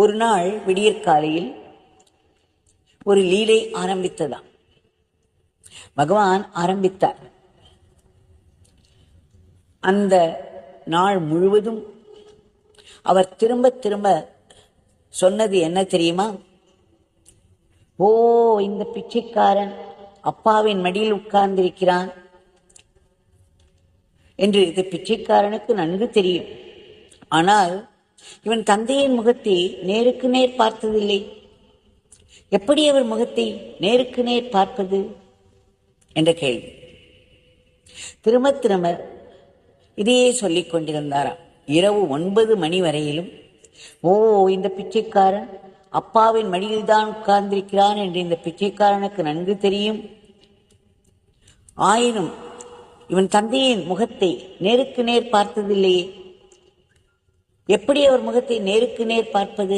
ஒரு நாள் விடியற்காலையில் ஒரு லீலை ஆரம்பித்ததாம். பகவான் ஆரம்பித்தார். அந்த நாள் முழுவதும் அவர் திரும்ப திரும்ப சொன்னது என்ன தெரியுமா? ஓ இந்த பிச்சைக்காரன் அப்பாவின் மடியில் உட்கார்ந்திருக்கிறான் என்று இது பிச்சைக்காரனுக்கு நன்கு தெரியும். ஆனால் இவன் தந்தையின் முகத்தை நேருக்கு நேர் பார்த்ததில்லை. எப்படி அவர் முகத்தை நேருக்கு நேர் பார்ப்பது? என்ற கேள்வி. திரும்ப திரும்ப இதையே சொல்லிக் கொண்டிருந்தாராம். இரவு ஒன்பது மணி வரையிலும் ஓ இந்த பிச்சைக்காரன் அப்பாவின் மடியில்தான் உட்கார்ந்திருக்கிறான் என்று இந்த பிச்சைக்காரனுக்கு நன்கு தெரியும். ஆயினும் இவன் தந்தையின் முகத்தை நேருக்கு நேர் பார்த்ததில்லையே. எப்படி அவர் முகத்தை நேருக்கு நேர் பார்ப்பது?